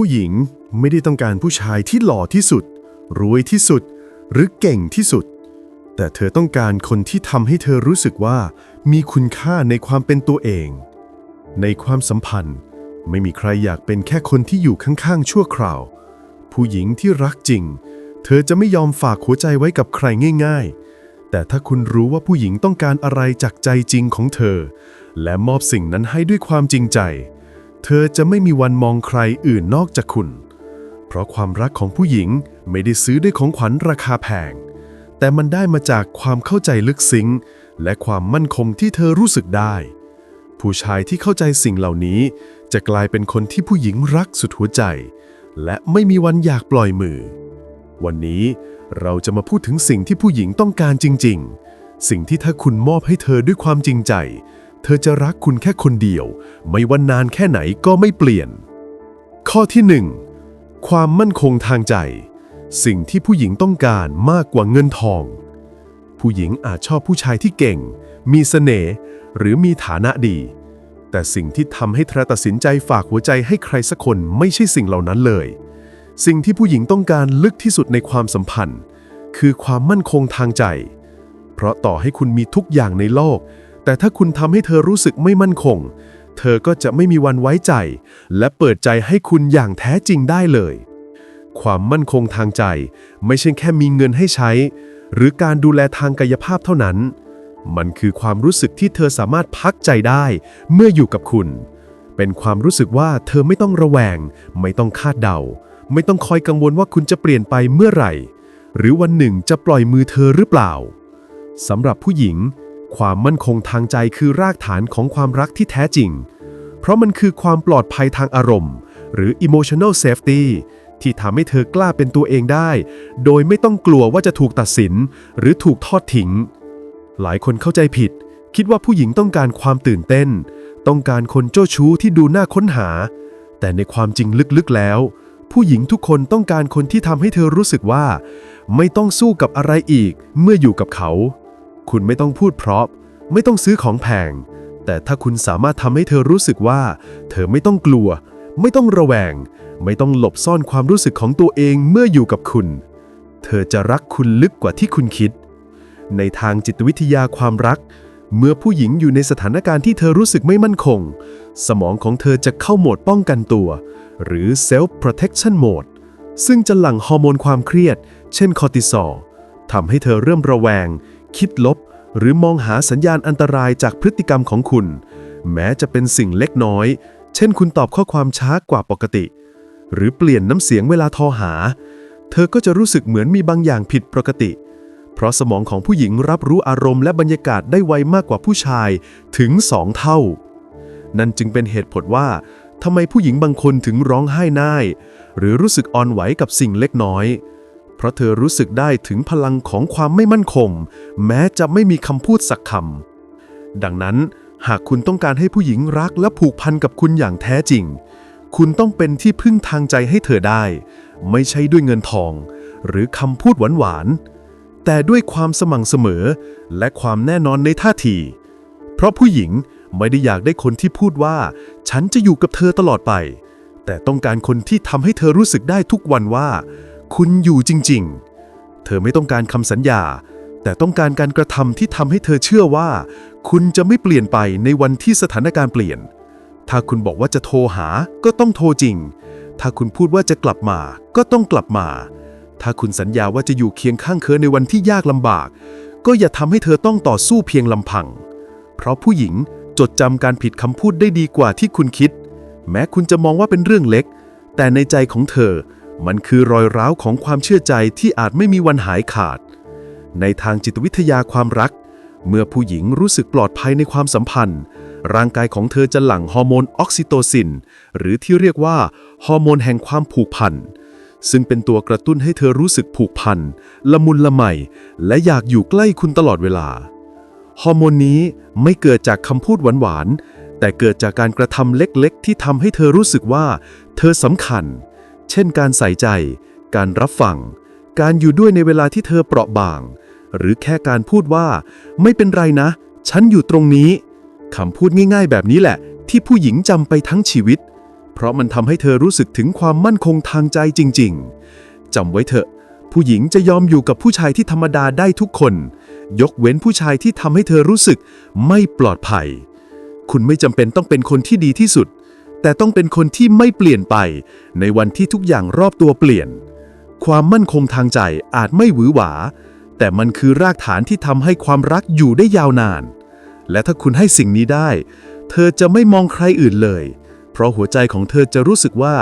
ผู้หญิงไม่ได้ต้องการผู้ชายที่หล่อที่สุด รวยที่สุด หรือเก่งที่สุด แต่เธอต้องการคนที่ทำให้เธอรู้สึกว่า มีคุณค่าในความเป็นตัวเอง ในความสัมพันธ์ ไม่มีใครอยากเป็นแค่คนที่อยู่ข้างๆ ชั่วคราว ผู้หญิงที่รักจริง เธอจะไม่ยอมฝากหัวใจไว้กับใครง่าย ๆแต่ถ้าคุณรู้ว่าผู้หญิงต้องการอะไรจากใจจริงของเธอ และมอบสิ่งนั้นให้ด้วยความจริงใจ เธอจะไม่มีวันมองใครอื่นนอกจากคุณ เพราะความรักของผู้หญิงไม่ได้ซื้อด้วยของขวัญราคาแพง แต่มันได้มาจากความเข้าใจลึกซึ้ง และความมั่นคงที่เธอรู้สึกได้ ผู้ชายที่เข้าใจสิ่งเหล่านี้ จะกลายเป็นคนที่ผู้หญิงรักสุดหัวใจ และไม่มีวันอยากปล่อยมือ วันนี้เราจะมาพูดถึงสิ่งที่ผู้หญิงต้องการจริง ๆ สิ่งที่ถ้าคุณมอบให้เธอด้วยความจริงใจ เธอจะรักคุณแค่คนเดียว ไม่ว่านานแค่ไหนก็ไม่เปลี่ยน ข้อที่หนึ่งความมั่นคงทางใจ สิ่งที่ผู้หญิงต้องการมากกว่าเงินทอง ผู้หญิงอาจชอบผู้ชายที่เก่ง มีเสน่ห์หรือมีฐานะดี แต่สิ่งที่ทำให้เธอตัดสินใจฝากหัวใจให้ใครสักคนไม่ใช่สิ่งเหล่านั้นเลย สิ่งที่ผู้หญิงต้องการลึกที่สุดในความสัมพันธ์ คือความมั่นคงทางใจ เพราะต่อให้คุณมีทุกอย่างในโลก แต่ถ้าคุณทำให้เธอรู้สึกไม่มั่นคง เธอก็จะไม่มีวันไว้ใจ และเปิดใจให้คุณอย่างแท้จริงได้เลย ความมั่นคงทางใจ ไม่ใช่แค่มีเงินให้ใช้ หรือการดูแลทางกายภาพเท่านั้น มันคือความรู้สึกที่เธอสามารถพักใจได้ เมื่ออยู่กับคุณ เป็นความรู้สึกว่าเธอไม่ต้องระแวง ไม่ต้องคาดเดา ไม่ต้องคอยกังวลว่าคุณจะเปลี่ยนไปเมื่อไหร่ หรือวันหนึ่งจะปล่อยมือเธอหรือเปล่าสำหรับผู้หญิง ความมั่นคงทางใจคือรากฐานของความรักที่แท้จริง เพราะมันคือความปลอดภัยทางอารมณ์ หรือ emotional safety ที่ทำให้เธอกล้าเป็นตัวเองได้ โดยไม่ต้องกลัวว่าจะถูกตัดสิน หรือถูกทอดทิ้ง หลายคนเข้าใจผิด คิดว่าผู้หญิงต้องการความตื่นเต้น ต้องการคนเจ้าชู้ที่ดูน่าค้นหา แต่ในความจริงลึกๆแล้ว ผู้หญิงทุกคนต้องการคนที่ทำให้เธอรู้สึกว่า ไม่ต้องสู้กับอะไรอีกเมื่ออยู่กับเขา คุณไม่ต้องพูดเพราะ ไม่ต้องซื้อของแพง แต่ถ้าคุณสามารถทำให้เธอรู้สึกว่า เธอไม่ต้องกลัว ไม่ต้องระแวง ไม่ต้องหลบซ่อนความรู้สึกของตัวเองเมื่ออยู่กับคุณ เธอจะรักคุณลึกกว่าที่คุณคิด ในทางจิตวิทยาความรัก เมื่อผู้หญิงอยู่ในสถานการณ์ที่เธอรู้สึกไม่มั่นคง สมองของเธอจะเข้าโหมดป้องกันตัว หรือ self protection mode ซึ่งจะหลั่งฮอร์โมนความเครียด เช่นคอร์ติซอลทำให้เธอเริ่มระแวง คิดลบ หรือมองหาสัญญาณอันตรายจากพฤติกรรมของคุณ แม้จะเป็นสิ่งเล็กน้อย เช่นคุณตอบข้อความช้ากว่าปกติ หรือเปลี่ยนน้ำเสียงเวลาโทรหา เธอก็จะรู้สึกเหมือนมีบางอย่างผิดปกติ เพราะสมองของผู้หญิงรับรู้อารมณ์และบรรยากาศได้ไวมากกว่าผู้ชายถึงสองเท่า นั่นจึงเป็นเหตุผลว่าทำไมผู้หญิงบางคนถึงร้องไห้น่าย หรือรู้สึกอ่อนไหวกับสิ่งเล็กน้อย เพราะเธอรู้สึกได้ถึงพลังของความไม่มั่นคง แม้จะไม่มีคำพูดสักคำดังนั้น หากคุณต้องการให้ผู้หญิงรักและผูกพันกับคุณอย่างแท้จริง คุณต้องเป็นที่พึ่งทางใจให้เธอได้ ไม่ใช่ด้วยเงินทอง หรือคำพูดหวานๆแต่ด้วยความสม่ำเสมอ และความแน่นอนในท่าที เพราะผู้หญิงไม่ได้อยากได้คนที่พูดว่า ฉันจะอยู่กับเธอตลอดไป แต่ต้องการคนที่ทำให้เธอรู้สึกได้ทุกวันว่า คุณอยู่จริง ๆ เธอไม่ต้องการคำสัญญา แต่ต้องการการกระทำที่ทำให้เธอเชื่อว่า คุณจะไม่เปลี่ยนไปในวันที่สถานการณ์เปลี่ยน ถ้าคุณบอกว่าจะโทรหาก็ต้องโทรจริง ถ้าคุณพูดว่าจะกลับมาก็ต้องกลับมา ถ้าคุณสัญญาว่าจะอยู่เคียงข้างเธอในวันที่ยากลำบาก ก็อย่าทำให้เธอต้องต่อสู้เพียงลำพัง เพราะผู้หญิงจดจำการผิดคำพูดได้ดีกว่าที่คุณคิด แม้คุณจะมองว่าเป็นเรื่องเล็ก แต่ในใจของเธอ มันคือรอยร้าวของความเชื่อใจที่อาจไม่มีวันหายขาด ในทางจิตวิทยาความรัก เมื่อผู้หญิงรู้สึกปลอดภัยในความสัมพันธ์ ร่างกายของเธอจะหลั่งฮอร์โมนออกซิโตซิน หรือที่เรียกว่าฮอร์โมนแห่งความผูกพันซึ่งเป็นตัวกระตุ้นให้เธอรู้สึกผูกพันละมุนละไมและอยากอยู่ใกล้คุณตลอดเวลา ฮอร์โมนนี้ไม่เกิดจากคำพูดหวานๆแต่เกิดจากการกระทำเล็กๆ ที่ทำให้เธอรู้สึกว่า เธอสำคัญ เช่นการใส่ใจ การรับฟัง การอยู่ด้วยในเวลาที่เธอเปราะบาง หรือแค่การพูดว่า ไม่เป็นไรนะ ฉันอยู่ตรงนี้คำพูดง่ายๆ แบบนี้แหละ ที่ผู้หญิงจำไปทั้งชีวิต เพราะมันทำให้เธอรู้สึกถึงความมั่นคงทางใจจริง ๆจำไว้เถอะ ผู้หญิงจะยอมอยู่กับผู้ชายที่ธรรมดาได้ทุกคน ยกเว้นผู้ชายที่ทำให้เธอรู้สึกไม่ปลอดภัย คุณไม่จำเป็นต้องเป็นคนที่ดีที่สุด แต่ต้องเป็นคนที่ไม่เปลี่ยนไป ในวันที่ทุกอย่างรอบตัวเปลี่ยน ความมั่นคงทางใจอาจไม่หวือหวา แต่มันคือรากฐานที่ทำให้ความรักอยู่ได้ยาวนาน และถ้าคุณให้สิ่งนี้ได้ เธอจะไม่มองใครอื่นเลย เพราะหัวใจของเธอจะรู้สึกว่า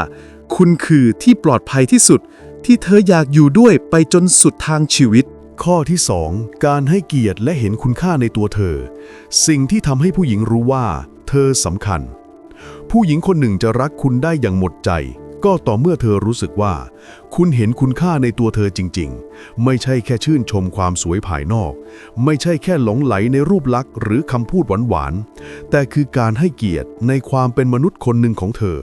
คุณคือที่ปลอดภัยที่สุด ที่เธออยากอยู่ด้วยไปจนสุดทางชีวิตข้อที่ 2 การให้เกียรติและเห็นคุณค่าในตัวเธอ สิ่งที่ทำให้ผู้หญิงรู้ว่า เธอสำคัญ ผู้หญิงคนหนึ่งจะรักคุณได้อย่างหมดใจ ก็ต่อเมื่อเธอรู้สึกว่า คุณเห็นคุณค่าในตัวเธอจริง ๆ ไม่ใช่แค่ชื่นชมความสวยภายนอก ไม่ใช่แค่หลงไหลในรูปลักษณ์หรือคำพูดหวานๆ แต่คือการให้เกียรติในความเป็นมนุษย์คนหนึ่งของเธอ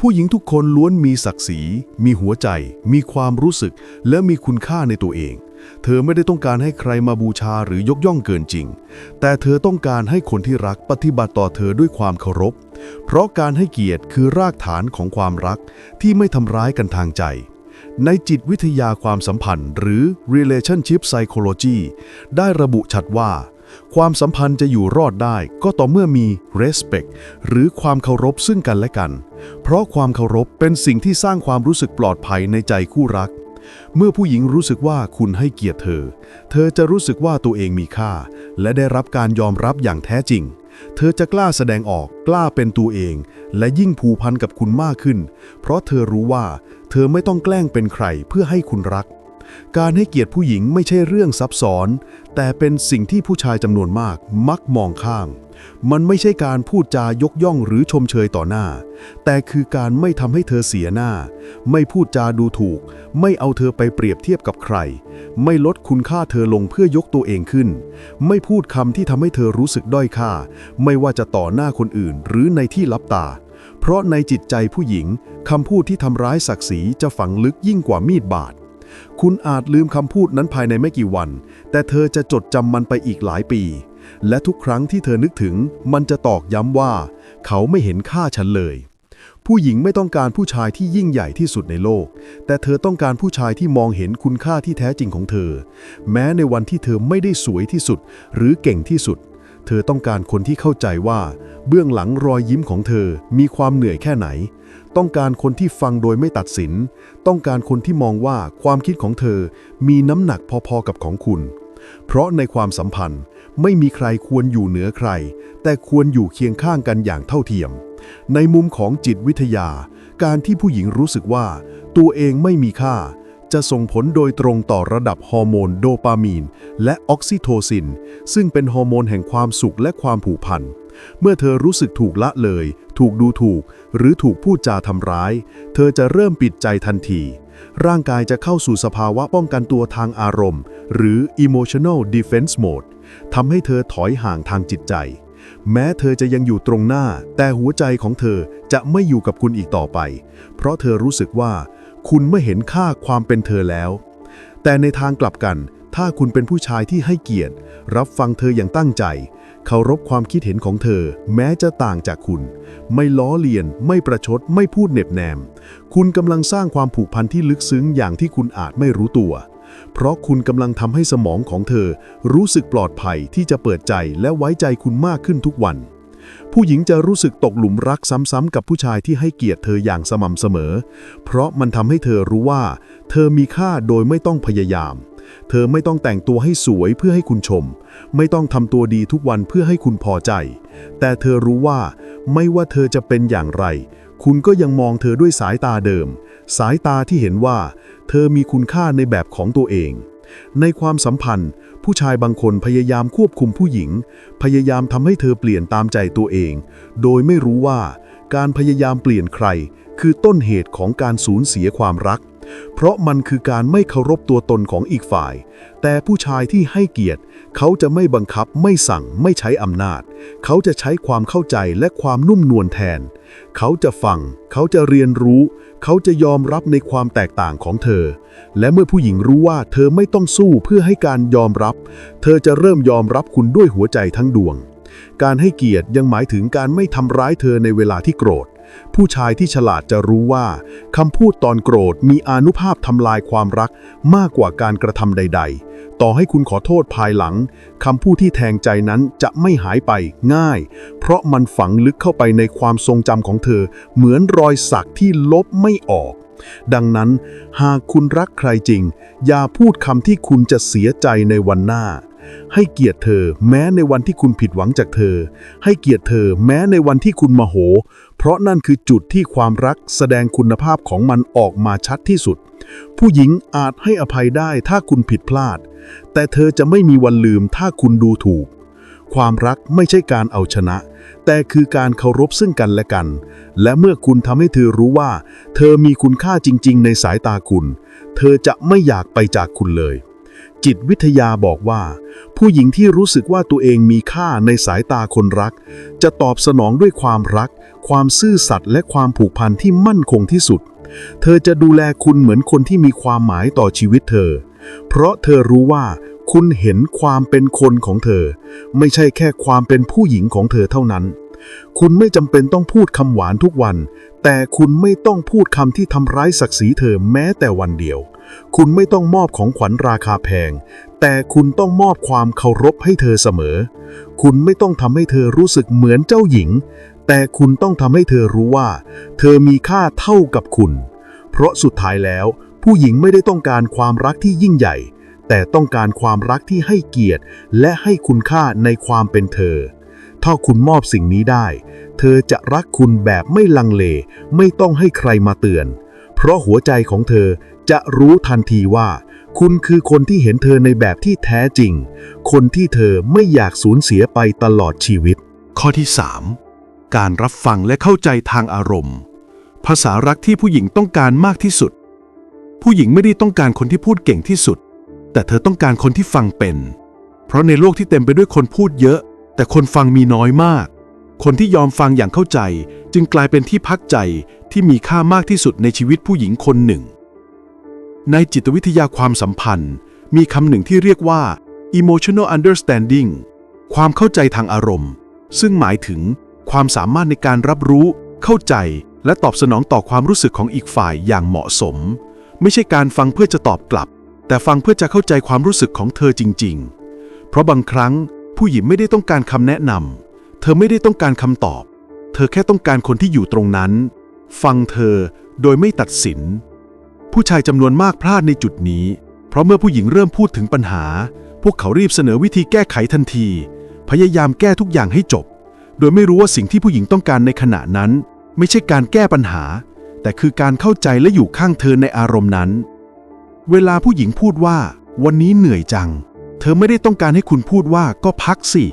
ผู้หญิงทุกคนล้วนมีศักดิ์ศรี มีหัวใจ มีความรู้สึก และมีคุณค่าในตัวเอง เธอไม่ได้ต้องการให้ใครมาบูชาหรือยกย่องเกินจริง แต่เธอต้องการให้คนที่รักปฏิบัติต่อเธอด้วยความเคารพ เพราะการให้เกียรติคือรากฐานของความรักที่ไม่ทำร้ายกันทางใจ ในจิตวิทยาความสัมพันธ์ หรือ relationship psychology ได้ระบุชัดว่า ความสัมพันธ์จะอยู่รอดได้ก็ต่อเมื่อมี respect หรือความเคารพซึ่งกันและกัน เพราะความเคารพเป็นสิ่งที่สร้างความรู้สึกปลอดภัยในใจคู่รัก เมื่อผู้หญิงรู้สึกว่าคุณให้เกียรติเธอ เธอจะรู้สึกว่าตัวเองมีค่า และได้รับการยอมรับอย่างแท้จริง เธอจะกล้าแสดงออกกล้าเป็นตัวเอง และยิ่งผูกพันกับคุณมากขึ้น เพราะเธอรู้ว่า เธอไม่ต้องแกล้งเป็นใครเพื่อให้คุณรัก การให้เกียรติผู้หญิงไม่ใช่เรื่องซับซ้อน แต่เป็นสิ่งที่ผู้ชายจำนวนมากมักมองข้าม มันไม่ใช่การพูดจายกย่องหรือชมเชยต่อหน้า แต่คือการไม่ทำให้เธอเสียหน้า ไม่พูดจาดูถูก ไม่เอาเธอไปเปรียบเทียบกับใคร ไม่ลดคุณค่าเธอลงเพื่อยกตัวเองขึ้น ไม่พูดคำที่ทำให้เธอรู้สึกด้อยค่า ไม่ว่าจะต่อหน้าคนอื่น หรือในที่ลับตาเพราะในจิตใจผู้หญิง คำพูดที่ทำร้ายศักดิ์ศรีจะฝังลึกยิ่งกว่ามีดบาด คุณอาจลืมคำพูดนั้นภายในไม่กี่วัน แต่เธอจะจดจำมันไปอีกหลายปี และทุกครั้งที่เธอนึกถึง มันจะตอกย้ำว่า เขาไม่เห็นค่าฉันเลย ผู้หญิงไม่ต้องการผู้ชายที่ยิ่งใหญ่ที่สุดในโลก แต่เธอต้องการผู้ชายที่มองเห็นคุณค่าที่แท้จริงของเธอ แม้ในวันที่เธอไม่ได้สวยที่สุด หรือเก่งที่สุด เธอต้องการคนที่เข้าใจว่า เบื้องหลังรอยยิ้มของเธอมีความเหนื่อยแค่ไหน ต้องการคนที่ฟังโดยไม่ตัดสิน ต้องการคนที่มองว่าความคิดของเธอมีน้ำหนักพอๆกับของคุณ เพราะในความสัมพันธ์ไม่มีใครควรอยู่เหนือใคร แต่ควรอยู่เคียงข้างกันอย่างเท่าเทียม ในมุมของจิตวิทยา การที่ผู้หญิงรู้สึกว่า ตัวเองไม่มีค่า จะส่งผลโดยตรงต่อระดับฮอร์โมนโดปามีน และออกซิโทซิน ซึ่งเป็นฮอร์โมนแห่งความสุขและความผูกพันเมื่อเธอรู้สึกถูกละเลย ถูกดูถูก หรือถูกพูดจาทำร้าย เธอจะเริ่มปิดใจทันที ร่างกายจะเข้าสู่สภาวะป้องกันตัวทางอารมณ์ หรือ emotional defense mode ทำให้เธอถอยห่างทางจิตใจ แม้เธอจะยังอยู่ตรงหน้า แต่หัวใจของเธอจะไม่อยู่กับคุณอีกต่อไป เพราะเธอรู้สึกว่า คุณไม่เห็นค่าความเป็นเธอแล้ว แต่ในทางกลับกัน ถ้าคุณเป็นผู้ชายที่ให้เกียรติ รับฟังเธออย่างตั้งใจ เคารพความคิดเห็นของเธอ แม้จะต่างจากคุณ ไม่ล้อเลียน ไม่ประชด ไม่พูดเหน็บแนม คุณกำลังสร้างความผูกพันที่ลึกซึ้งอย่างที่คุณอาจไม่รู้ตัว เพราะคุณกำลังทำให้สมองของเธอ รู้สึกปลอดภัยที่จะเปิดใจและไว้ใจคุณมากขึ้นทุกวัน ผู้หญิงจะรู้สึกตกหลุมรักซ้ำๆกับผู้ชายที่ให้เกียรติเธออย่างสม่ำเสมอ เพราะมันทำให้เธอรู้ว่า เธอมีค่าโดยไม่ต้องพยายาม เธอไม่ต้องแต่งตัวให้สวยเพื่อให้คุณชม ไม่ต้องทำตัวดีทุกวันเพื่อให้คุณพอใจ แต่เธอรู้ว่า ไม่ว่าเธอจะเป็นอย่างไร คุณก็ยังมองเธอด้วยสายตาเดิม สายตาที่เห็นว่า เธอมีคุณค่าในแบบของตัวเอง ในความสัมพันธ์ ผู้ชายบางคนพยายามควบคุมผู้หญิง พยายามทำให้เธอเปลี่ยนตามใจตัวเอง โดยไม่รู้ว่าการพยายามเปลี่ยนใคร คือต้นเหตุของการสูญเสียความรัก เพราะมันคือการไม่เคารพตัวตนของอีกฝ่าย แต่ผู้ชายที่ให้เกียรติ เขาจะไม่บังคับไม่สั่งไม่ใช้อำนาจ เขาจะใช้ความเข้าใจและความนุ่มนวลแทน เขาจะฟัง เขาจะเรียนรู้ เขาจะยอมรับในความแตกต่างของเธอ และเมื่อผู้หญิงรู้ว่าเธอไม่ต้องสู้เพื่อให้การยอมรับ เธอจะเริ่มยอมรับคุณด้วยหัวใจทั้งดวง การให้เกียรติยังหมายถึงการไม่ทำร้ายเธอในเวลาที่โกรธ ผู้ชายที่ฉลาดจะรู้ว่าคำพูดตอนโกรธมีอานุภาพทำลายความรักมากกว่าการกระทำใด ๆ ต่อให้คุณขอโทษภายหลังคำพูดที่แทงใจนั้นจะไม่หายไปง่าย เพราะมันฝังลึกเข้าไปในความทรงจำของเธอ เหมือนรอยสักที่ลบไม่ออก ดังนั้น หากคุณรักใครจริง อย่าพูดคำที่คุณจะเสียใจในวันหน้า ให้เกียรติเธอแม้ในวันที่คุณผิดหวังจากเธอ ให้เกียรติเธอแม้ในวันที่คุณมโห เพราะนั่นคือจุดที่ความรักแสดงคุณภาพของมันออกมาชัดที่สุด ผู้หญิงอาจให้อภัยได้ถ้าคุณผิดพลาด แต่เธอจะไม่มีวันลืมถ้าคุณดูถูก ความรักไม่ใช่การเอาชนะ แต่คือการเคารพซึ่งกันและกัน และเมื่อคุณทำให้เธอรู้ว่า เธอมีคุณค่าจริง ๆ ในสายตาคุณ เธอจะไม่อยากไปจากคุณเลย จิตวิทยาบอกว่า ผู้หญิงที่รู้สึกว่าตัวเองมีค่าในสายตาคนรัก จะตอบสนองด้วยความรัก ความซื่อสัตย์และความผูกพันที่มั่นคงที่สุด เธอจะดูแลคุณเหมือนคนที่มีความหมายต่อชีวิตเธอ เพราะเธอรู้ว่าคุณเห็นความเป็นคนของเธอ ไม่ใช่แค่ความเป็นผู้หญิงของเธอเท่านั้น คุณไม่จำเป็นต้องพูดคำหวานทุกวัน แต่คุณไม่ต้องพูดคำที่ทำร้ายศักดิ์ศรีเธอแม้แต่วันเดียว คุณไม่ต้องมอบของขวัญราคาแพง แต่คุณต้องมอบความเคารพให้เธอเสมอ คุณไม่ต้องทำให้เธอรู้สึกเหมือนเจ้าหญิง แต่คุณต้องทำให้เธอรู้ว่า เธอมีค่าเท่ากับคุณ เพราะสุดท้ายแล้ว ผู้หญิงไม่ได้ต้องการความรักที่ยิ่งใหญ่ แต่ต้องการความรักที่ให้เกียรติ และให้คุณค่าในความเป็นเธอ ถ้าคุณมอบสิ่งนี้ได้ เธอจะรักคุณแบบไม่ลังเล ไม่ต้องให้ใครมาเตือน เพราะหัวใจของเธอจะรู้ทันทีว่า คุณคือคนที่เห็นเธอในแบบที่แท้จริง คนที่เธอไม่อยากสูญเสียไปตลอดชีวิต ข้อที่ 3 การรับฟังและเข้าใจทางอารมณ์ ภาษารักที่ผู้หญิงต้องการมากที่สุด ผู้หญิงไม่ได้ต้องการคนที่พูดเก่งที่สุด แต่เธอต้องการคนที่ฟังเป็น เพราะในโลกที่เต็มไปด้วยคนพูดเยอะ แต่คนฟังมีน้อยมาก คนที่ยอมฟังอย่างเข้าใจ จึงกลายเป็นที่พักใจที่มีค่ามากที่สุดในชีวิตผู้หญิงคนหนึ่ง ในจิตวิทยาความสัมพันธ์ มีคำหนึ่งที่เรียกว่า emotional understanding ความเข้าใจทางอารมณ์ ซึ่งหมายถึงความสามารถในการรับรู้ เข้าใจ และตอบสนองต่อความรู้สึกของอีกฝ่ายอย่างเหมาะสม ไม่ใช่การฟังเพื่อจะตอบกลับ แต่ฟังเพื่อจะเข้าใจความรู้สึกของเธอจริง ๆ เพราะบางครั้งผู้หญิงไม่ได้ต้องการคำแนะนำ เธอไม่ได้ต้องการคำตอบ เธอแค่ต้องการคนที่อยู่ตรงนั้น ฟังเธอโดยไม่ตัดสิน ผู้ชายจำนวนมากพลาดในจุดนี้ เพราะเมื่อผู้หญิงเริ่มพูดถึงปัญหา พวกเขารีบเสนอวิธีแก้ไขทันที พยายามแก้ทุกอย่างให้จบ โดยไม่รู้ว่าสิ่งที่ผู้หญิงต้องการในขณะนั้น ไม่ใช่การแก้ปัญหา แต่คือการเข้าใจและอยู่ข้างเธอในอารมณ์นั้น เวลาผู้หญิงพูดว่า วันนี้เหนื่อยจัง เธอไม่ได้ต้องการให้คุณพูดว่าก็พักสิ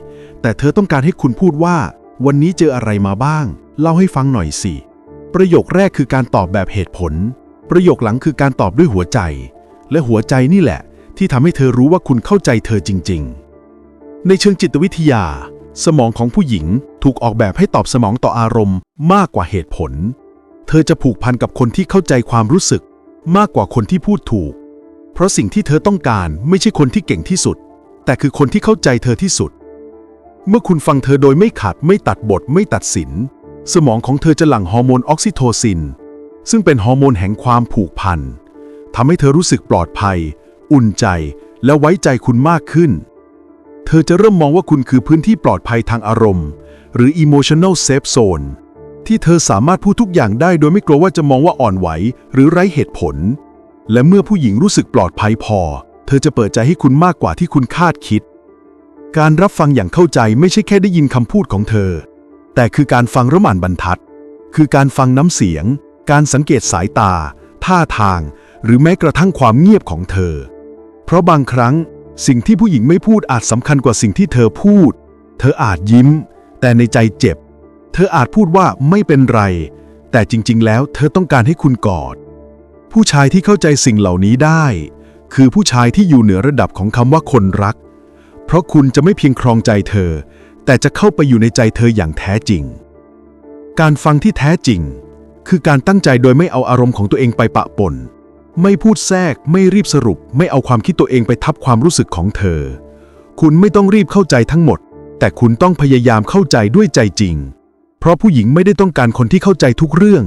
แต่เธอต้องการให้คุณพูดว่า วันนี้เจออะไรมาบ้าง เล่าให้ฟังหน่อยสิ ประโยคแรกคือการตอบแบบเหตุผล ประโยคหลังคือการตอบด้วยหัวใจ และหัวใจนี่แหละ ที่ทำให้เธอรู้ว่าคุณเข้าใจเธอจริง ๆ ในเชิงจิตวิทยา สมองของผู้หญิงถูกออกแบบให้ตอบสมองต่ออารมณ์มากกว่าเหตุผล เธอจะผูกพันกับคนที่เข้าใจความรู้สึก มากกว่าคนที่พูดถูก เพราะสิ่งที่เธอต้องการไม่ใช่คนที่เก่งที่สุด แต่คือคนที่เข้าใจเธอที่สุด เมื่อคุณฟังเธอโดยไม่ขัดไม่ตัดบทไม่ตัดสิน สมองของเธอจะหลั่งฮอร์โมนออกซิโทซิน ซึ่งเป็นฮอร์โมนแห่งความผูกพันทำให้เธอรู้สึกปลอดภัย อุ่นใจ และไว้ใจคุณมากขึ้น เธอจะเริ่มมองว่าคุณคือพื้นที่ปลอดภัยทางอารมณ์ หรือ emotional safe zone ที่เธอสามารถพูดทุกอย่างได้โดยไม่กลัวว่าจะมองว่าอ่อนไหว หรือไร้เหตุผล และเมื่อผู้หญิงรู้สึกปลอดภัยพอ เธอจะเปิดใจให้คุณมากกว่าที่คุณคาดคิด การรับฟังอย่างเข้าใจไม่ใช่แค่ได้ยินคำพูดของเธอ แต่คือการฟังระหม่านบรรทัด คือการฟังน้ำเสียง การสังเกตสายตา ท่าทาง หรือแม้กระทั่งความเงียบของเธอ เพราะบางครั้งสิ่งที่ผู้หญิงไม่พูดอาจสำคัญกว่าสิ่งที่เธอพูด เธออาจยิ้ม แต่ในใจเจ็บ เธออาจพูดว่าไม่เป็นไร แต่จริง ๆ แล้วเธอต้องการให้คุณกอด ผู้ชายที่เข้าใจสิ่งเหล่านี้ได้ คือผู้ชายที่อยู่เหนือระดับของคำว่าคนรัก เพราะคุณจะไม่เพียงครองใจเธอ แต่จะเข้าไปอยู่ในใจเธออย่างแท้จริง การฟังที่แท้จริง คือการตั้งใจโดยไม่เอาอารมณ์ของตัวเองไปปะปน ไม่พูดแทรก ไม่รีบสรุป ไม่เอาความคิดตัวเองไปทับความรู้สึกของเธอ คุณไม่ต้องรีบเข้าใจทั้งหมด แต่คุณต้องพยายามเข้าใจด้วยใจจริง เพราะผู้หญิงไม่ได้ต้องการคนที่เข้าใจทุกเรื่อง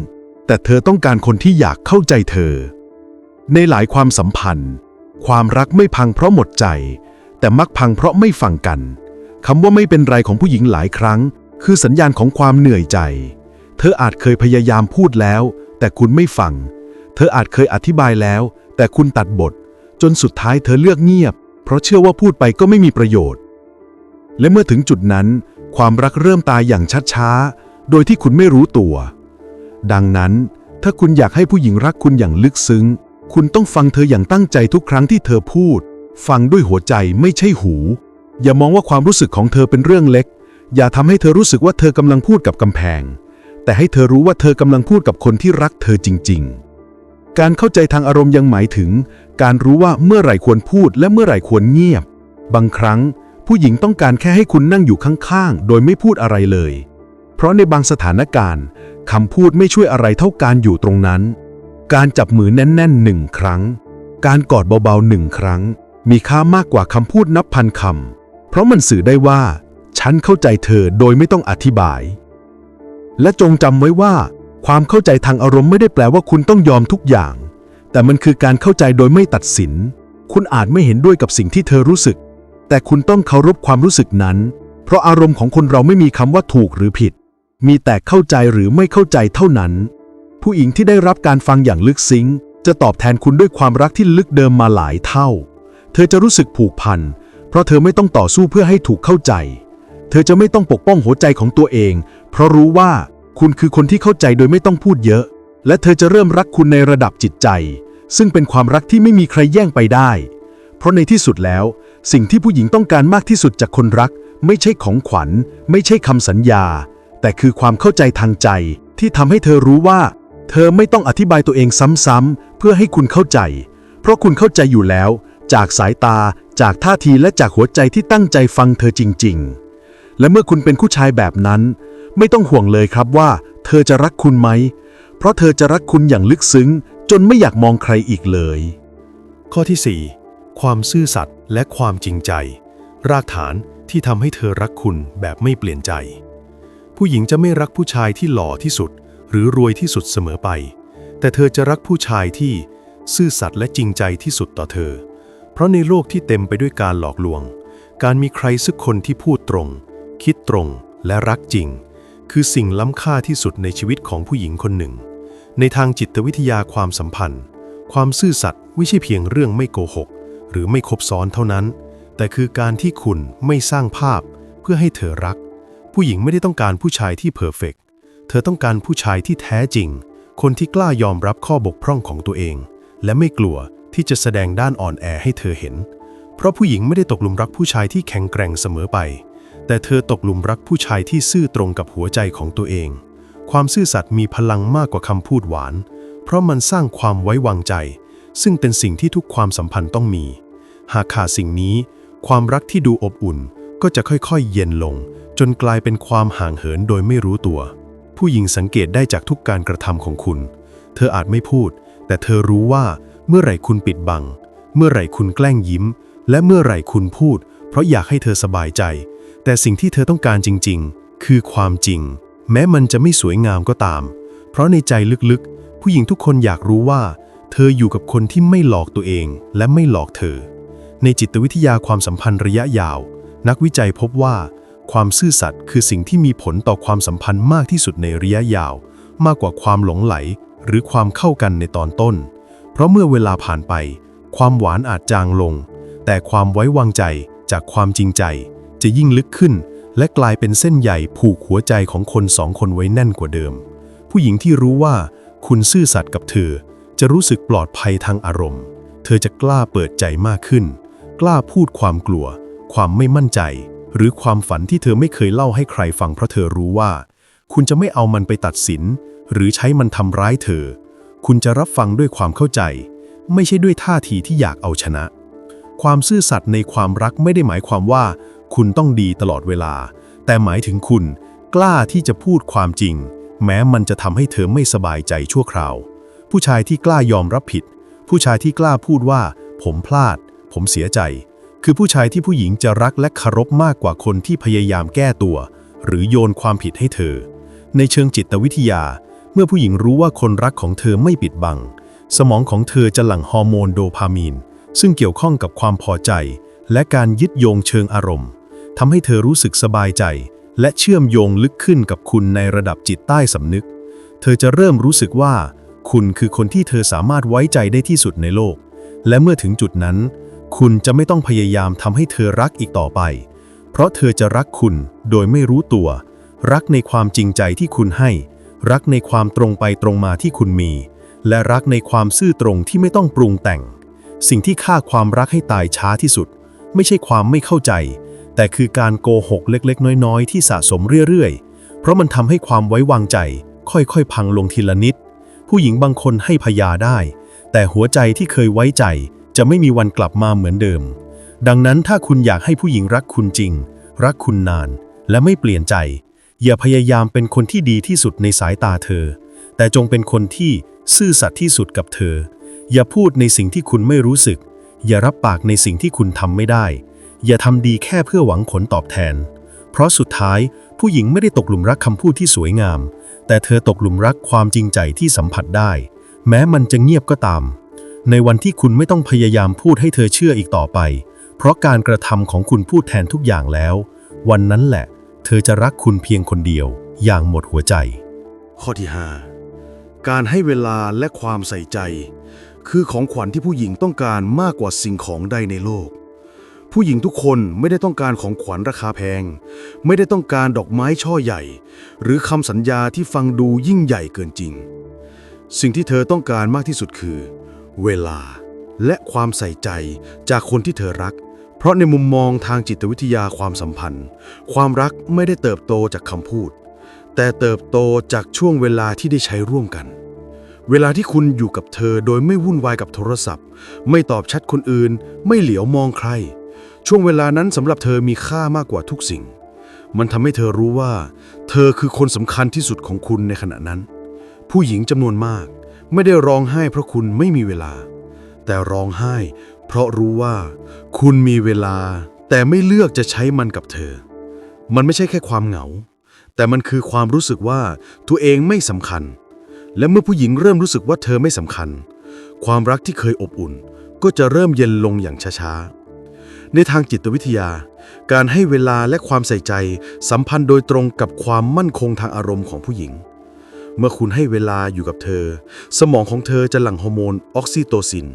แต่เธอต้องการคนที่อยากเข้าใจเธอ ในหลายความสัมพันธ์ ความรักไม่พังเพราะหมดใจ แต่มักพังเพราะไม่ฟังกันคำว่าไม่เป็นไรของผู้หญิงหลายครั้ง คือสัญญาณของความเหนื่อยใจ เธออาจเคยพยายามพูดแล้ว แต่คุณไม่ฟัง เธออาจเคยอธิบายแล้ว แต่คุณตัดบท จนสุดท้ายเธอเลือกเงียบ เพราะเชื่อว่าพูดไปก็ไม่มีประโยชน์ และเมื่อถึงจุดนั้น ความรักเริ่มตายอย่างช้าๆโดยที่คุณไม่รู้ตัว ดังนั้น ถ้าคุณอยากให้ผู้หญิงรักคุณอย่างลึกซึ้ง คุณต้องฟังเธออย่างตั้งใจทุกครั้งที่เธอพูด ฟังด้วยหัวใจไม่ใช่หู อย่ามองว่าความรู้สึกของเธอเป็นเรื่องเล็ก อย่าทำให้เธอรู้สึกว่าเธอกำลังพูดกับกำแพง แต่ให้เธอรู้ว่าเธอกำลังพูดกับคนที่รักเธอจริง ๆ การเข้าใจทางอารมณ์ยังหมายถึง การรู้ว่าเมื่อไหร่ควรพูดและเมื่อไหร่ควรเงียบ บางครั้ง ผู้หญิงต้องการแค่ให้คุณนั่งอยู่ข้างๆ โดยไม่พูดอะไรเลย เพราะในบางสถานการณ์คำพูดไม่ช่วยอะไรเท่าการอยู่ตรงนั้น การจับมือแน่นๆหนึ่งครั้ง การกอดเบาๆหนึ่งครั้ง มีค่ามากกว่าคำพูดนับพันคำ เพราะมันสื่อได้ว่า ฉันเข้าใจเธอโดยไม่ต้องอธิบาย และจงจำไว้ว่า ความเข้าใจทางอารมณ์ไม่ได้แปลว่าคุณต้องยอมทุกอย่าง แต่มันคือการเข้าใจโดยไม่ตัดสิน คุณอาจไม่เห็นด้วยกับสิ่งที่เธอรู้สึก แต่คุณต้องเคารพความรู้สึกนั้น เพราะอารมณ์ของคนเราไม่มีคำว่าถูกหรือผิด มีแต่เข้าใจหรือไม่เข้าใจเท่านั้น ผู้หญิงที่ได้รับการฟังอย่างลึกซึ้งจะตอบแทนคุณด้วยความรักที่ลึกเดิมมาหลายเท่า เธอจะรู้สึกผูกพัน เพราะเธอไม่ต้องต่อสู้เพื่อให้ถูกเข้าใจ เธอจะไม่ต้องปกป้องหัวใจของตัวเอง เพราะรู้ว่าคุณคือคนที่เข้าใจโดยไม่ต้องพูดเยอะ และเธอจะเริ่มรักคุณในระดับจิตใจ ซึ่งเป็นความรักที่ไม่มีใครแย่งไปได้ เพราะในที่สุดแล้ว สิ่งที่ผู้หญิงต้องการมากที่สุดจากคนรัก ไม่ใช่ของขวัญ ไม่ใช่คำสัญญา แต่คือความเข้าใจทางใจ ที่ทำให้เธอรู้ว่า เธอไม่ต้องอธิบายตัวเองซ้ำๆเพื่อให้คุณเข้าใจ เพราะคุณเข้าใจอยู่แล้ว จากสายตา จากท่าทีและจากหัวใจที่ตั้งใจฟังเธอจริง ๆ และเมื่อคุณเป็นผู้ชายแบบนั้น ไม่ต้องห่วงเลยครับว่า เธอจะรักคุณไหม เพราะเธอจะรักคุณอย่างลึกซึ้ง จนไม่อยากมองใครอีกเลย ข้อที่ 4 ความซื่อสัตย์และความจริงใจ รากฐานที่ทำให้เธอรักคุณแบบไม่เปลี่ยนใจ ผู้หญิงจะไม่รักผู้ชายที่หล่อที่สุด หรือรวยที่สุดเสมอไป แต่เธอจะรักผู้ชายที่ซื่อสัตย์และจริงใจที่สุดต่อเธอ เพราะในโลกที่เต็มไปด้วยการหลอกลวง การมีใครสักคนที่พูดตรง คิดตรงและรักจริง คือสิ่งล้ำค่าที่สุดในชีวิตของผู้หญิงคนหนึ่ง ในทางจิตวิทยาความสัมพันธ์ ความซื่อสัตย์ไม่ใช่เพียงเรื่องไม่โกหก หรือไม่คบซ้อนเท่านั้น แต่คือการที่คุณไม่สร้างภาพเพื่อให้เธอรัก ผู้หญิงไม่ได้ต้องการผู้ชายที่เพอร์เฟกต์เธอต้องการผู้ชายที่แท้จริง คนที่กล้ายอมรับข้อบกพร่องของตัวเอง และไม่กลัว ที่จะแสดงด้านอ่อนแอให้เธอเห็น เพราะผู้หญิงไม่ได้ตกหลุมรักผู้ชายที่แข็งแกร่งเสมอไป แต่เธอตกหลุมรักผู้ชายที่ซื่อตรงกับหัวใจของตัวเอง ความซื่อสัตย์มีพลังมากกว่าคำพูดหวาน เพราะมันสร้างความไว้วางใจ ซึ่งเป็นสิ่งที่ทุกความสัมพันธ์ต้องมี หากขาดสิ่งนี้ ความรักที่ดูอบอุ่นก็จะค่อยๆ เย็นลง จนกลายเป็นความห่างเหินโดยไม่รู้ตัว ผู้หญิงสังเกตได้จากทุกการกระทำของคุณ เธออาจไม่พูด แต่เธอรู้ว่า เมื่อไหร่คุณปิดบัง เมื่อไหร่คุณแกล้งยิ้ม และเมื่อไหร่คุณพูด เพราะอยากให้เธอสบายใจ แต่สิ่งที่เธอต้องการจริง ๆ คือความจริง แม้มันจะไม่สวยงามก็ตาม เพราะในใจลึกๆ ผู้หญิงทุกคนอยากรู้ว่า เธออยู่กับคนที่ไม่หลอกตัวเอง และไม่หลอกเธอ ในจิตวิทยาความสัมพันธ์ระยะยาว นักวิจัยพบว่า ความซื่อสัตย์คือสิ่งที่มีผลต่อความสัมพันธ์มากที่สุดในระยะยาว มากกว่าความหลงไหล หรือความเข้ากันในตอนต้น เพราะเมื่อเวลาผ่านไป ความหวานอาจจางลง แต่ความไว้วางใจจากความจริงใจ จะยิ่งลึกขึ้น และกลายเป็นเส้นใหญ่ผูกหัวใจของคนสองคนไว้แน่นกว่าเดิม ผู้หญิงที่รู้ว่าคุณซื่อสัตย์กับเธอ จะรู้สึกปลอดภัยทางอารมณ์ เธอจะกล้าเปิดใจมากขึ้น กล้าพูดความกลัว ความไม่มั่นใจ หรือความฝันที่เธอไม่เคยเล่าให้ใครฟังเพราะเธอรู้ว่า คุณจะไม่เอามันไปตัดสิน หรือใช้มันทำร้ายเธอ คุณจะรับฟังด้วยความเข้าใจ ไม่ใช่ด้วยท่าทีที่อยากเอาชนะ ความซื่อสัตย์ในความรักไม่ได้หมายความว่า คุณต้องดีตลอดเวลา แต่หมายถึงคุณกล้าที่จะพูดความจริง แม้มันจะทำให้เธอไม่สบายใจชั่วคราว ผู้ชายที่กล้ายอมรับผิด ผู้ชายที่กล้าพูดว่า ผมพลาด ผมเสียใจ คือผู้ชายที่ผู้หญิงจะรักและเคารพมากกว่าคนที่พยายามแก้ตัว หรือโยนความผิดให้เธอ ในเชิงจิตวิทยา เมื่อผู้หญิงรู้ว่าคนรักของเธอไม่ปิดบัง สมองของเธอจะหลั่งฮอร์โมนโดพามีน ซึ่งเกี่ยวข้องกับความพอใจ และการยึดโยงเชิงอารมณ์ทำให้เธอรู้สึกสบายใจ และเชื่อมโยงลึกขึ้นกับคุณในระดับจิตใต้สำนึก เธอจะเริ่มรู้สึกว่า คุณคือคนที่เธอสามารถไว้ใจได้ที่สุดในโลก และเมื่อถึงจุดนั้น คุณจะไม่ต้องพยายามทำให้เธอรักอีกต่อไป เพราะเธอจะรักคุณโดยไม่รู้ตัว รักในความจริงใจที่คุณให้ รักในความตรงไปตรงมาที่คุณมี และรักในความซื่อตรงที่ไม่ต้องปรุงแต่ง สิ่งที่ฆ่าความรักให้ตายช้าที่สุด ไม่ใช่ความไม่เข้าใจ แต่คือการโกหกเล็กๆ น้อยๆ ที่สะสมเรื่อยๆ เพราะมันทำให้ความไว้วางใจ ค่อยๆ พังลงทีละนิด ผู้หญิงบางคนให้พยาได้ แต่หัวใจที่เคยไว้ใจ จะไม่มีวันกลับมาเหมือนเดิม ดังนั้นถ้าคุณอยากให้ผู้หญิงรักคุณจริง รักคุณนาน และไม่เปลี่ยนใจ อย่าพยายามเป็นคนที่ดีที่สุดในสายตาเธอ แต่จงเป็นคนที่ซื่อสัตย์ที่สุดกับเธอ อย่าพูดในสิ่งที่คุณไม่รู้สึก อย่ารับปากในสิ่งที่คุณทำไม่ได้ อย่าทำดีแค่เพื่อหวังผลตอบแทน เพราะสุดท้ายผู้หญิงไม่ได้ตกหลุมรักคำพูดที่สวยงาม แต่เธอตกหลุมรักความจริงใจที่สัมผัสได้ แม้มันจะเงียบก็ตาม ในวันที่คุณไม่ต้องพยายามพูดให้เธอเชื่ออีกต่อไป เพราะการกระทำของคุณพูดแทนทุกอย่างแล้ว วันนั้นแหละ เธอจะรักคุณเพียงคนเดียวอย่างหมดหัวใจ ข้อที่ 5 การให้เวลาและความใส่ใจ คือของขวัญที่ผู้หญิงต้องการมากกว่าสิ่งของใดในโลก ผู้หญิงทุกคนไม่ได้ต้องการของขวัญราคาแพง ไม่ได้ต้องการดอกไม้ช่อใหญ่ หรือคำสัญญาที่ฟังดูยิ่งใหญ่เกินจริง สิ่งที่เธอต้องการมากที่สุดคือ เวลาและความใส่ใจจากคนที่เธอรัก เพราะในมุมมองทางจิตวิทยาความสัมพันธ์ ความรักไม่ได้เติบโตจากคำพูด แต่เติบโตจากช่วงเวลาที่ได้ใช้ร่วมกัน เวลาที่คุณอยู่กับเธอโดยไม่วุ่นวายกับโทรศัพท์ ไม่ตอบแชทคนอื่น ไม่เหลียวมองใคร ช่วงเวลานั้นสำหรับเธอมีค่ามากกว่าทุกสิ่ง มันทำให้เธอรู้ว่า เธอคือคนสำคัญที่สุดของคุณในขณะนั้น ผู้หญิงจำนวนมาก ไม่ได้ร้องไห้เพราะคุณไม่มีเวลา แต่ร้องไห้ เพราะรู้ว่า คุณมีเวลา แต่ไม่เลือกจะใช้มันกับเธอ มันไม่ใช่แค่ความเหงา แต่มันคือความรู้สึกว่าตัวเองไม่สำคัญ และเมื่อผู้หญิงเริ่มรู้สึกว่าเธอไม่สำคัญ ความรักที่เคยอบอุ่น ก็จะเริ่มเย็นลงอย่างช้าๆ ในทางจิตวิทยา การให้เวลาและความใส่ใจ สัมพันธ์โดยตรงกับความมั่นคงทางอารมณ์ของผู้หญิงเมื่อคุณให้เวลาอยู่กับเธอ สมองของเธอจะหลั่งฮอร์โมนออกซิโตซิน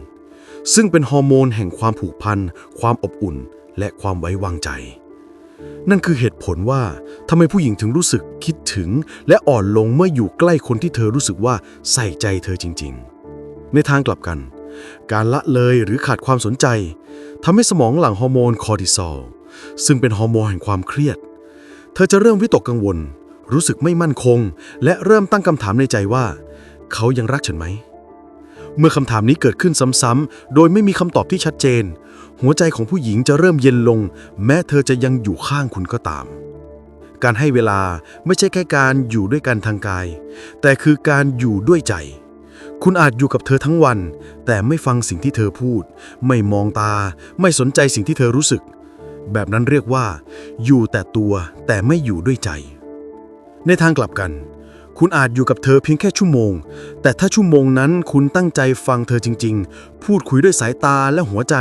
ซึ่งเป็นฮอร์โมนแห่งความผูกพัน ความอบอุ่น และความไว้วางใจ นั่นคือเหตุผลว่าทำไมผู้หญิงถึงรู้สึกคิดถึง และอ่อนลงเมื่ออยู่ใกล้คนที่เธอรู้สึกว่าใส่ใจเธอจริง ๆ ในทางกลับกัน การละเลยหรือขาดความสนใจทำให้สมองหลั่งฮอร์โมนคอร์ติซอลซึ่งเป็นฮอร์โมนแห่งความเครียด เธอจะเริ่มวิตกกังวล รู้สึกไม่มั่นคง และเริ่มตั้งคำถามในใจว่า เขายังรักฉันไหม เมื่อคำถามนี้เกิดขึ้นซ้ำๆ โดยไม่มีคำตอบที่ชัดเจน หัวใจของผู้หญิงจะเริ่มเย็นลง แม้เธอจะยังอยู่ข้างคุณก็ตาม การให้เวลาไม่ใช่แค่การอยู่ด้วยกันทางกาย แต่คือการอยู่ด้วยใจ คุณอาจอยู่กับเธอทั้งวัน แต่ไม่ฟังสิ่งที่เธอพูด ไม่มองตา ไม่สนใจสิ่งที่เธอรู้สึก แบบนั้นเรียกว่า อยู่แต่ตัวแต่ไม่อยู่ด้วยใจ ในทางกลับกัน คุณอาจอยู่กับเธอเพียงแค่ชั่วโมง แต่ถ้าชั่วโมงนั้นคุณตั้งใจฟังเธอจริง ๆ พูดคุยด้วยสายตาและหัวใจ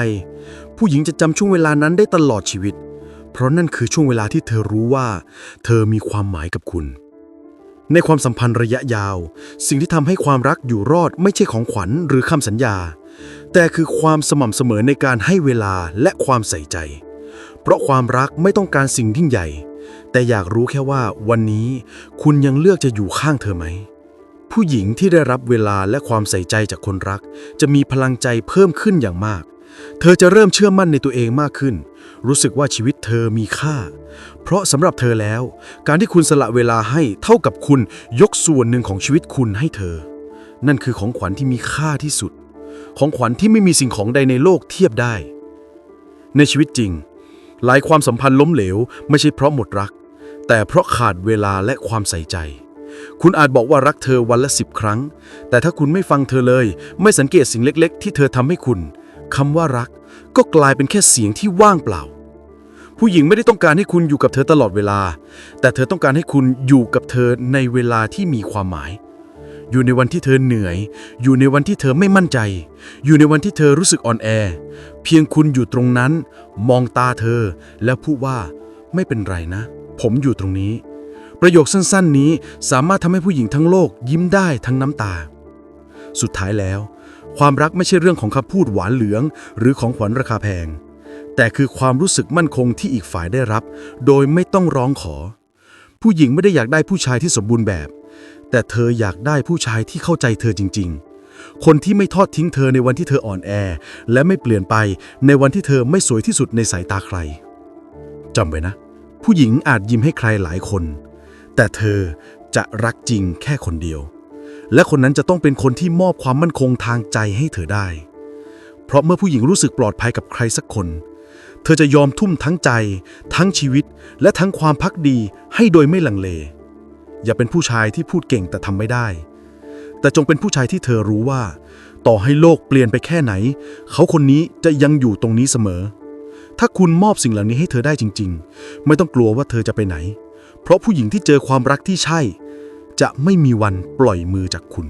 ผู้หญิงจะจำช่วงเวลานั้นได้ตลอดชีวิต เพราะนั่นคือช่วงเวลาที่เธอรู้ว่า เธอมีความหมายกับคุณ ในความสัมพันธ์ระยะยาว สิ่งที่ทำให้ความรักอยู่รอดไม่ใช่ของขวัญหรือคำสัญญา แต่คือความสม่ำเสมอในการให้เวลาและความใส่ใจ เพราะความรักไม่ต้องการสิ่งยิ่งใหญ่ แต่อยากรู้แค่ว่าวันนี้คุณยังเลือกจะอยู่ข้างเธอไหม ผู้หญิงที่ได้รับเวลาและความใส่ใจจากคนรัก จะมีพลังใจเพิ่มขึ้นอย่างมาก เธอจะเริ่มเชื่อมั่นในตัวเองมากขึ้น รู้สึกว่าชีวิตเธอมีค่า เพราะสำหรับเธอแล้ว การที่คุณสละเวลาให้เท่ากับคุณยกส่วนหนึ่งของชีวิตคุณให้เธอ นั่นคือของขวัญที่มีค่าที่สุด ของขวัญที่ไม่มีสิ่งของใดในโลกเทียบได้ ในชีวิตจริง หลายความสัมพันธ์ล้มเหลว ไม่ใช่เพราะหมดรัก แต่เพราะขาดเวลาและความใส่ใจ คุณอาจบอกว่ารักเธอวันละสิบครั้ง แต่ถ้าคุณไม่ฟังเธอเลย ไม่สังเกตสิ่งเล็ก ๆ ที่เธอทำให้คุณคำว่ารัก ก็กลายเป็นแค่เสียงที่ว่างเปล่า ผู้หญิงไม่ได้ต้องการให้คุณอยู่กับเธอตลอดเวลา แต่เธอต้องการให้คุณอยู่กับเธอในเวลาที่มีความหมาย อยู่ในวันที่เธอเหนื่อย อยู่ในวันที่เธอไม่มั่นใจ อยู่ในวันที่เธอรู้สึกอ่อนแอ เพียงคุณอยู่ตรงนั้น มองตาเธอ แล้วพูดว่าไม่เป็นไรนะ ผมอยู่ตรงนี้ ประโยคสั้นๆ นี้สามารถทำให้ผู้หญิงทั้งโลกยิ้มได้ทั้งน้ำตา สุดท้ายแล้ว ความรักไม่ใช่เรื่องของคำพูดหวานเหลือง หรือของขวัญราคาแพง แต่คือความรู้สึกมั่นคงที่อีกฝ่ายได้รับ โดยไม่ต้องร้องขอ ผู้หญิงไม่ได้อยากได้ผู้ชายที่สมบูรณ์แบบ แต่เธออยากได้ผู้ชายที่เข้าใจเธอจริง ๆ คนที่ไม่ทอดทิ้งเธอในวันที่เธออ่อนแอ และไม่เปลี่ยนไปในวันที่เธอไม่สวยที่สุดในสายตาใครจำไว้นะ ผู้หญิงอาจยิ้มให้ใครหลายคน แต่เธอจะรักจริงแค่คนเดียว และคนนั้นจะต้องเป็นคนที่มอบความมั่นคงทางใจให้เธอได้ เพราะเมื่อผู้หญิงรู้สึกปลอดภัยกับใครสักคน เธอจะยอมทุ่มทั้งใจ ทั้งชีวิต และทั้งความพักดีให้โดยไม่ลังเล อย่าเป็นผู้ชายที่พูดเก่งแต่ทำไม่ได้ แต่จงเป็นผู้ชายที่เธอรู้ว่า ต่อให้โลกเปลี่ยนไปแค่ไหน เขาคนนี้จะยังอยู่ตรงนี้เสมอ ถ้าคุณมอบสิ่งเหล่านี้ให้เธอได้จริง ๆ ไม่ต้องกลัวว่าเธอจะไปไหน เพราะผู้หญิงที่เจอความรักที่ใช่ จะไม่มีวันปล่อยมือจากคุณ